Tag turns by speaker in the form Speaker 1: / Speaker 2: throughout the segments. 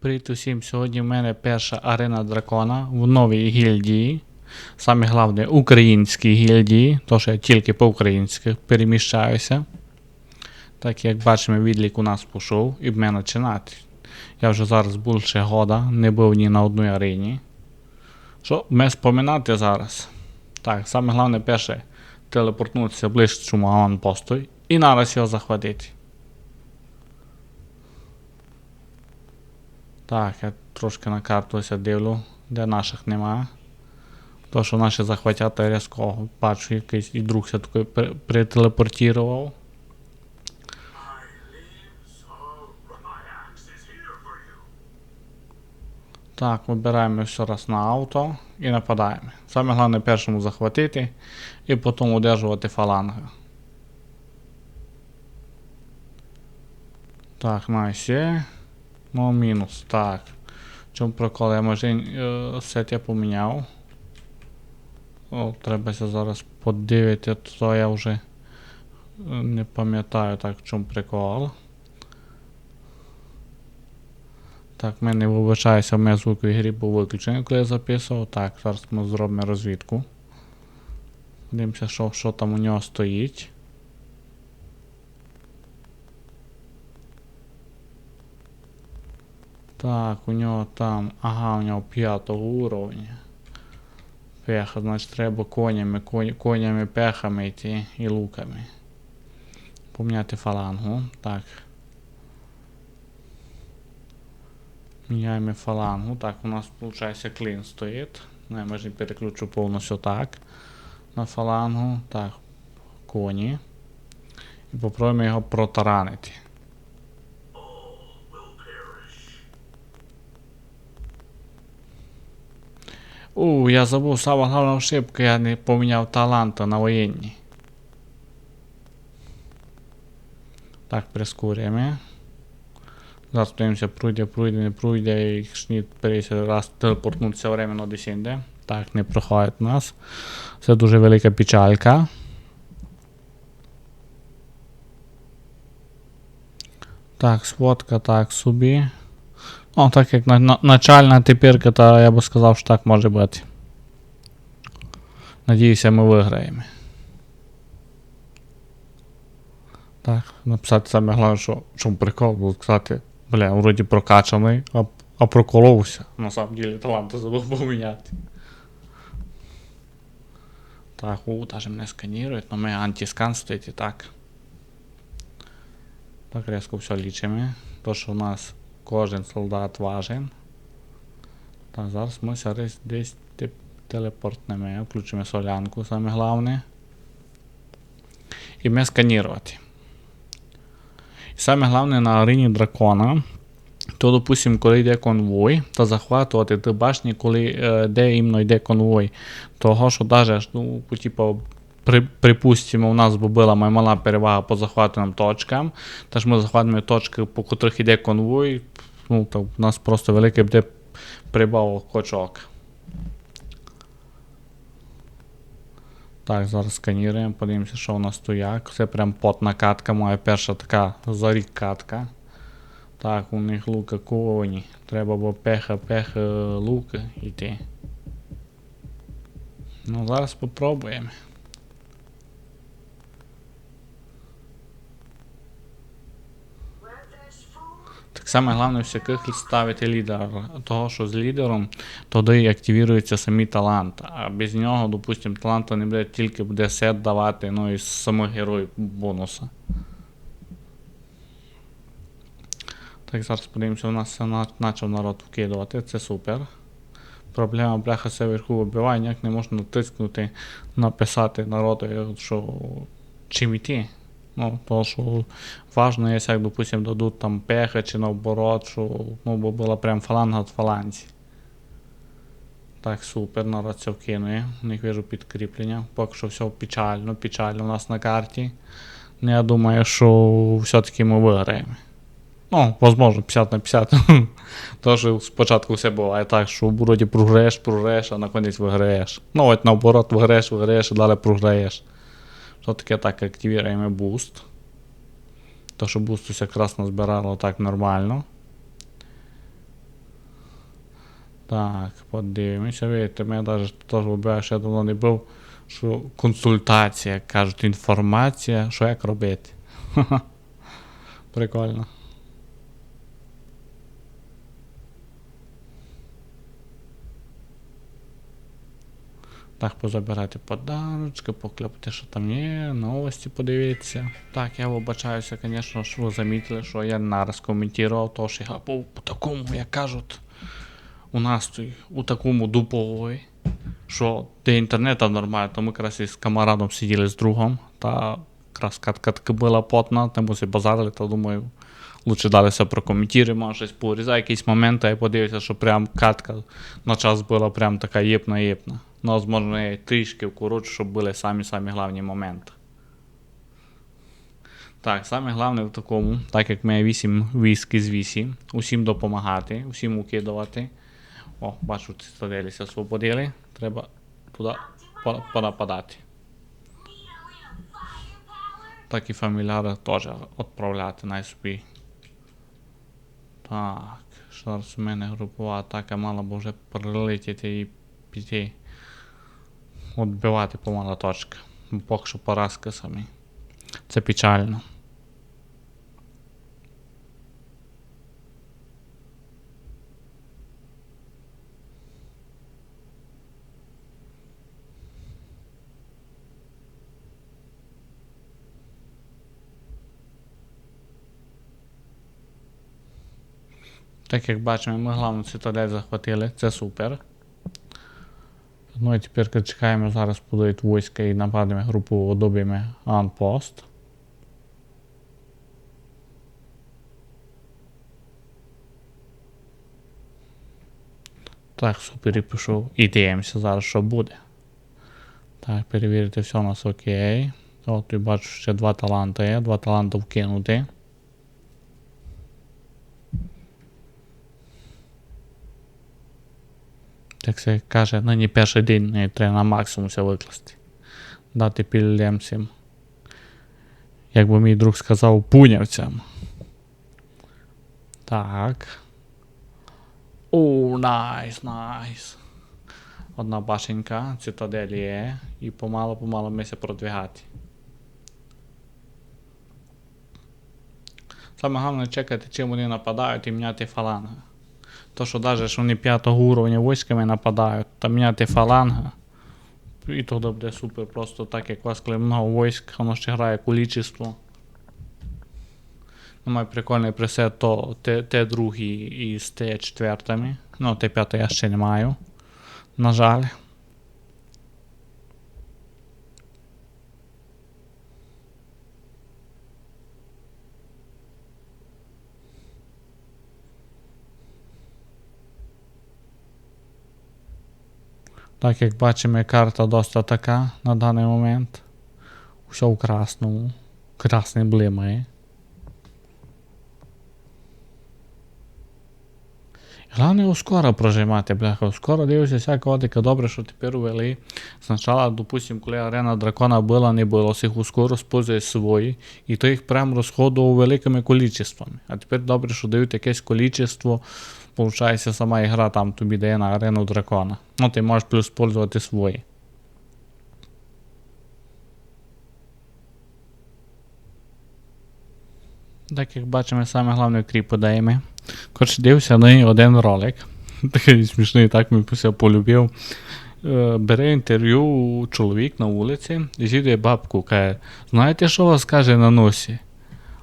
Speaker 1: Привіт усім! Сьогодні в мене перша арена дракона в новій гільдії. Саме головне українській гільдії, то що я тільки по-українськи переміщаюся. Так як бачимо, відлік у нас пішов і в мене починати. Я вже зараз більше года не був ні на одній арені. Що ми споминати зараз? Так, саме головне перше телепортнутися ближче чому аванпосту і нараз його захватити. Так, я трошки на карту дивлю, де наших нема. То, що наші захватять різко, бачу, якийсь і друг такий при- прителепортував. Так, вибираємо все раз на авто і нападаємо. Саме головне першому захватити і потім удержувати фаланги. Так, найс Ну, мінус. Так. Чому прикол? Я може сет я поміняв. О, требася зараз подивити, то я вже не пам'ятаю так, в чому прикол. Так, мене вибачаюся, в мене звук в ігрі був виключений, коли я записував. Так, зараз ми зробимо розвідку. Дивимося, що, що там у нього стоїть. Так, у нього там. Ага, у нього п'ятого уровня. Пеха, значить треба конями, конями, пехами йти і луками. Поміняти фалангу. Так. Міняємо фалангу. Так, у нас виходить клин стоїть. Ну, я може переключу повністю так. На фалангу. Так. Коні. І попробуємо його протаранити. У, я забув саме головну ошибку, я не поміняв таланта на воєнні. Так, прискорюємо. Зараз подивимося, пройде, пройде, не пройде, і шніт перейся раз телепортнутися временно десь інде. Так, не проходить нас. Це дуже велика печалька. Так, сводка так собі. Ну, так як на, на, начальна тепірка, то я би сказав, що так може бути. Надіюся, ми виграємо. Так, написати саме головне, що чому прикол, було сказати, бля, вроді прокачаний, а, а проколовся. На самом деле таланти забув поміняти. Так, у, даже мене сканірують, але ми антискан стоїть і так. Так, резко все лічимо. То, що у нас кожен солдат важен. Так, зараз ми зараз десь телепортнемо, включимо солянку, саме головне. І ми сканірувати. І саме головне на арені дракона. То, допустим, коли йде конвой, то захватувати ті башні, коли е, де іменно йде конвой. Того, що навіть, ну, типу, при, припустимо, у нас би була мала перевага по захватним точкам. Тож ми захватимо точки, по котрих йде конвой. Ну, то у нас просто великий буде прибавок кочок. Так, зараз сканіруємо, подивимося, що у нас тут як. Це прям потна катка, моя перша така за катка. Так, у них лука коні. Треба було пеха, пеха луки йти. Ну, зараз попробуємо. Само головне всяких ставити лідера. Того, що з лідером тоді активуються самі таланти. А без нього, допустимо, таланту не буде, тільки буде сет давати, ну і самих героїв бонуса. Так, зараз подивимося, у нас почав народ вкидувати, це супер. Проблема бляха все вверху вибиває, ніяк не можна натискнути, написати народу, що чим іти. Ну, то, що важно, якщо, як, допустим, дадуть там пеха чи наоборот, що ну, бо була прям фаланга від фаланці. Так, супер, народ це вкинує. У них вижу підкріплення. Поки що все печально, печально у нас на карті. Ну, я думаю, що все-таки ми виграємо. Ну, возможно, 50 на 50. То, що спочатку все буває так, що вроді програєш, програєш, а на кінець виграєш. Ну, от наоборот, виграєш, виграєш, а далі програєш. Таке так, активуємо буст. То, що буст ось якраз назбирало так нормально. Так, подивимося. Видите, мене навіть теж вибираю, що я давно не був. Що консультація, кажуть, інформація, що як робити. Прикольно. Так, позабирати подарочки, поклепати, що там є, новості подивитися. Так, я вибачаюся, звісно, що ви замітили, що я нараз коментував, то що я був у такому, як кажуть, у настрої, у такому дупової, що де інтернету нормально, то ми якраз із камарадом сиділи з другом, та якраз катка була потна, ми базарили, то думаю, лучше далися прокоментуємо, щось порізаю якісь моменти, і подивився, що прям катка на час була прям така єпна-єпна. Ну, возможно, я трішки вкорочу, щоб були самі-самі головні моменти. Так, саме головне в такому, так як ми 8 віск з 8, усім допомагати, усім укидувати. О, бачу, цитаделі се освободили. Треба туди по- понападати. Так і фаміляри теж відправляти на собі. Так, зараз у мене групова атака мала б вже прилетіти і піти. Отбивати помала точка. Бо Поки що поразка самі. Це печально. Так як бачимо, ми главну цитадель захватили, це супер. Ну і тепер чекаємо, зараз будуть війська і нападемо групу одоб'ємо анпост. Так, супер і пішов. І дивимося зараз, що буде. Так, перевірити, все у нас окей. От я бачу, ще два таланти є, два таланти вкинути. Так се каже, нині перший день не треба на максимум все викласти. Дати підлемцям. Як би мій друг сказав, пунявцям. Так. О, найс, найс. Одна башенька, цитадель є. І помало-помало ми се продвигати. Саме головне чекати, чим вони нападають і міняти фаланги. То, що навіть вони п'ятого уровня військами нападають, та міняти фаланга. І тоді буде супер. Просто так як у вас много військ, воно ще грає количество. Ну, має прикольний пресет, то Т- Т2 із Т4. Ну, Т5 я ще не маю. На жаль. Так як бачимо, карта досить така на даний момент. Все у красному. Красний блимає. Головне ускоро прожимати, бляха. Ускоро дивишся всякого дика. Добре, що тепер увели. Спочатку, допустим, коли арена дракона була, не було всіх ускоро спозує свої, і то їх прям розходував великими количествами. А тепер добре, що дають якесь количество. Получається, сама ігра там тобі дає на арену дракона. Ну, ти можеш плюс спользувати свої. Так як бачимо, саме головне кріпу даємо. Коротше, дивився на один ролик. Такий смішний, так мені все полюбив. Е, Бере інтерв'ю чоловік на вулиці і зійде бабку, каже, знаєте, що вас каже на носі?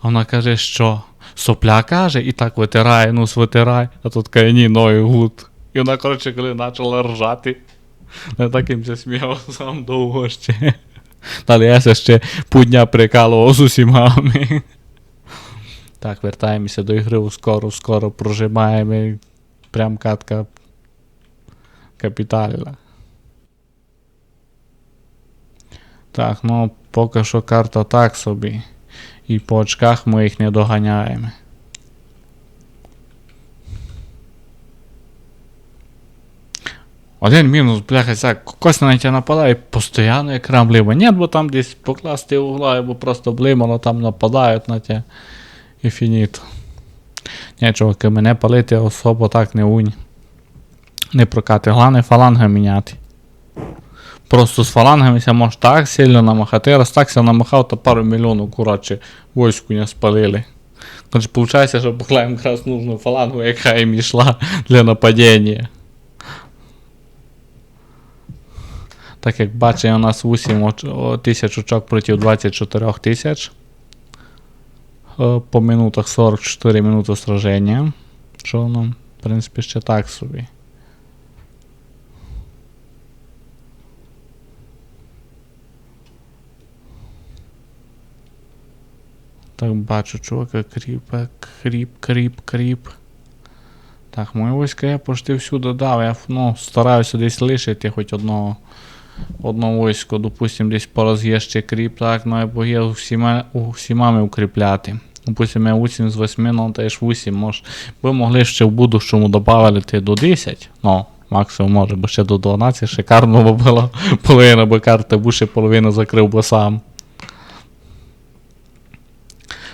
Speaker 1: А вона каже, що? Сопля каже, і так витирає, нос витирає, а тут каже, ні, ноги гуд. І вона, коротше, коли почала ржати, я так їм се сміяв сам довго ще. Далі я ще пудня прикалував з усімами. Так, вертаємося до ігри скоро, скоро прожимаємо. Прям катка капітальна. Так, ну поки що карта так собі. І по очках ми їх не доганяємо. Один мінус, бляха, ця кось на тебе нападає, постійно екран блима. Ні, бо там десь покласти угла, або просто блимало, там нападають на тебе. І фініто. Ні, чуваки, мене палити особо так не унь. Не прокати. Головне фаланги міняти. Просто з фалангами ся можеш так сильно намахати. Раз так ся намахав, то пару мільйонів, коротше, войску не спалили. Короче, получается, что поклаем как раз нужную фалангу, яка їм йшла для нападения. Так як бачимо, у нас 8 оч- о, тисяч очок проти 24 тисяч. Е, По минутах 44 минути сраження. Що нам, в принципі, ще так собі. Так, бачу, чувака, кріпа, кріп, кріп, кріп. Так, мої війська я почти всюди дав. Я ну, стараюся десь лишити хоч одного. Одно військо, допустим, десь пороз'єще кріп, так, ну або є всіма, всімами укріпляти. Допустим, я 8 з 8, ну та ж 8, може. Ви могли ще в будущому додати до 10, ну, максимум може, бо ще до 12, шикарно би було. Половина би карти, бо ще половину закрив би сам.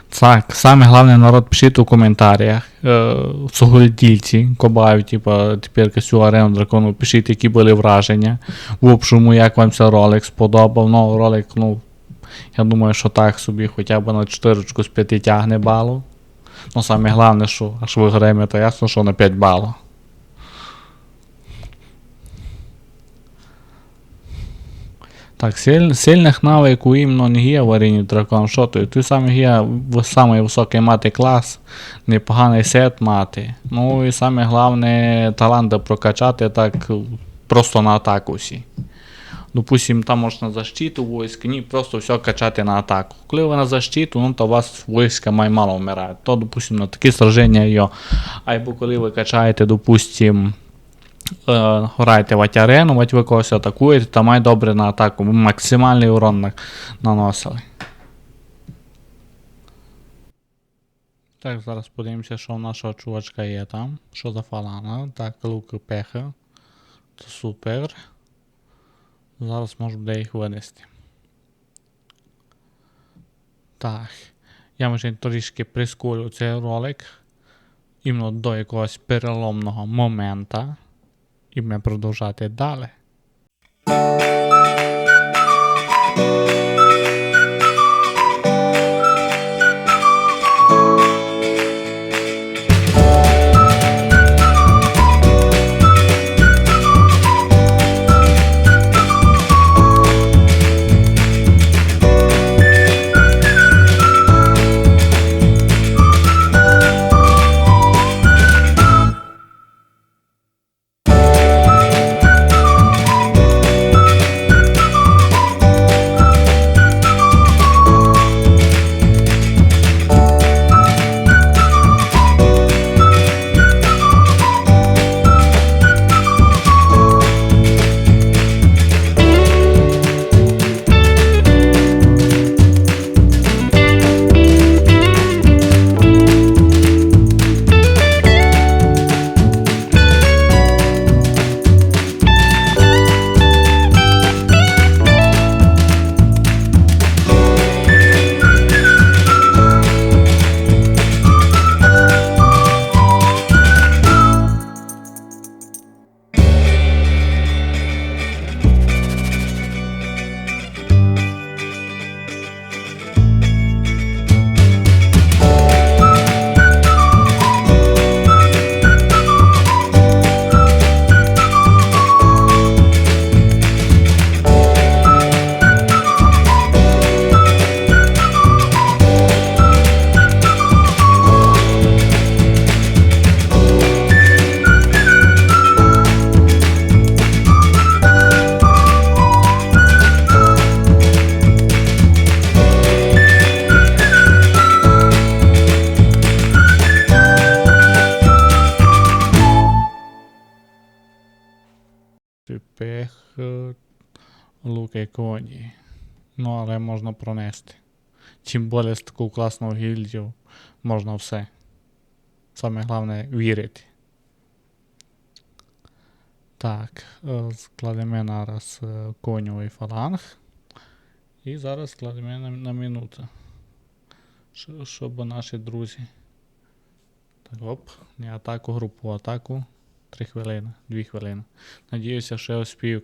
Speaker 1: Так, саме головне народ пишіть у коментарях. Е, Сугольдільці, кобаю, типа, тепер цю арену дракону, пишіть, які були враження. В общому, як вам цей ролик сподобав. Ну, ролик, ну, я думаю, що так собі, хоча б на 4 з 5 тягне балу. Ну, саме головне, що аж виграємо, то ясно, що на 5 балів. Так, силь, сильних навиків іменно не є в арені дракон. Що ти? Ти саме є самий мати клас, непоганий сет мати. Ну і саме головне таланти прокачати так просто на атаку всі. Допустим, там можна защиту войск, ні, просто все качати на атаку. Коли ви на защиту, ну то у вас войска май мало вмирає. То, допустим, на такі сраження йо. Або коли ви качаєте, допустим, е, граєте в арену, от ви когось атакуєте, то май добре на атаку. Максимальний урон на- наносили. Так, зараз подивимося, що у нашого чувачка є там. Що за фалана? Так, луки пеха. Це супер. Зараз можу буде їх винести. Так. Я може трішки прискорю цей ролик. Іменно до якогось переломного момента. І ми продовжати далі. Луки коні. Ну, але можна пронести. Чим більше з таку класну гільдію, можна все. Саме головне вірити. Так, е, складемо зараз е, коньовий фаланг. І зараз складемо на, на минуту. Щоб наші друзі. Так, оп, не атаку, групу атаку. Три хвилини, дві хвилини. Надіюся, що я успію.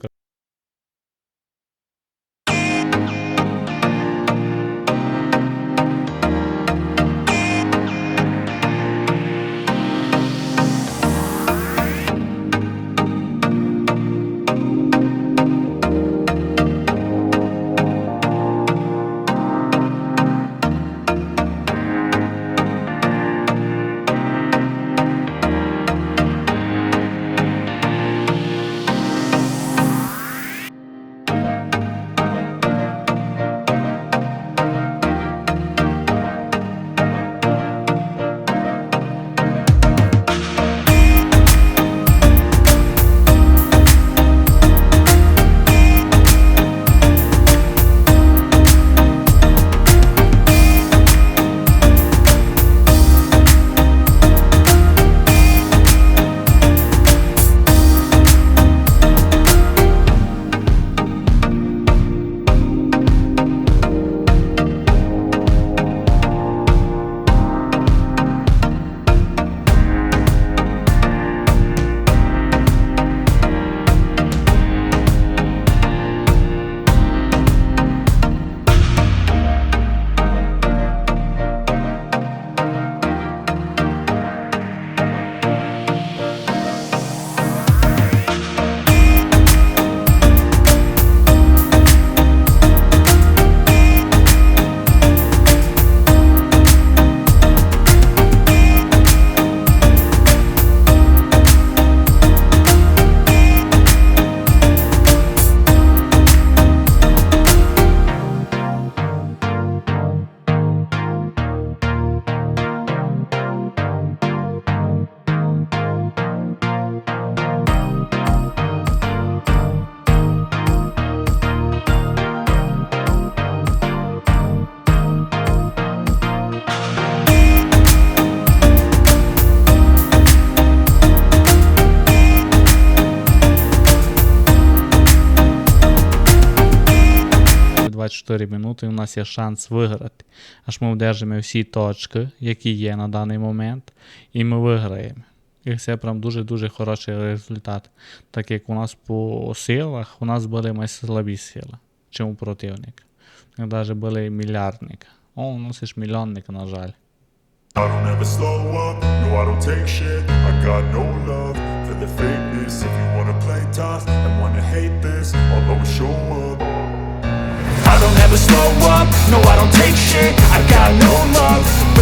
Speaker 1: За 24 минути у нас є шанс виграти. Аж ми вдержимо всі точки, які є на даний момент, і ми виграємо. І це прям дуже-дуже хороший результат. Так як у нас по силах, у нас були майже слабі сили, чим у противника. Навіть були мільярдники. О, у нас є ж мільйонник, на жаль.
Speaker 2: I don't ever slow up, no I don't take shit I got no love for the fakeness If you wanna play tough and wanna hate this I'll always show up I don't ever slow up, no I don't take shit. I got no love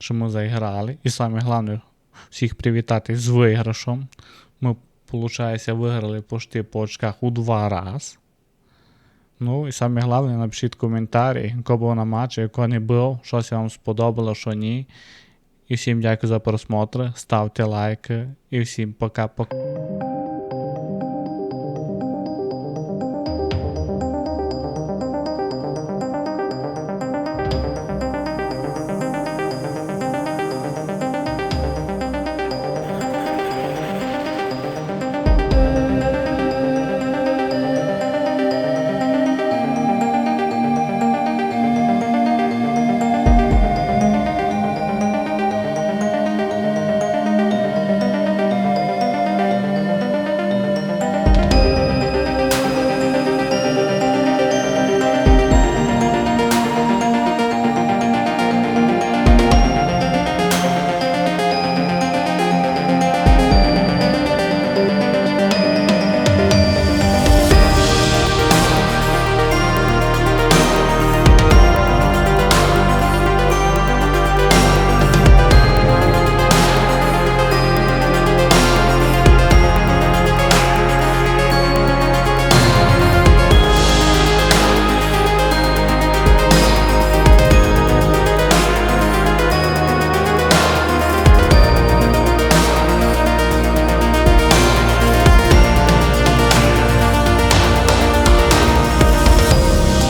Speaker 1: Що ми заіграли. І саме головне всіх привітати з виграшом. Ми, виходить, виграли пошти по очках у два рази. Ну і саме головне, напишіть коментарі, хто був на матчі, хто не був, щось вам сподобало, що ні. І всім дякую за просмотр, ставте лайки і всім пока-пока.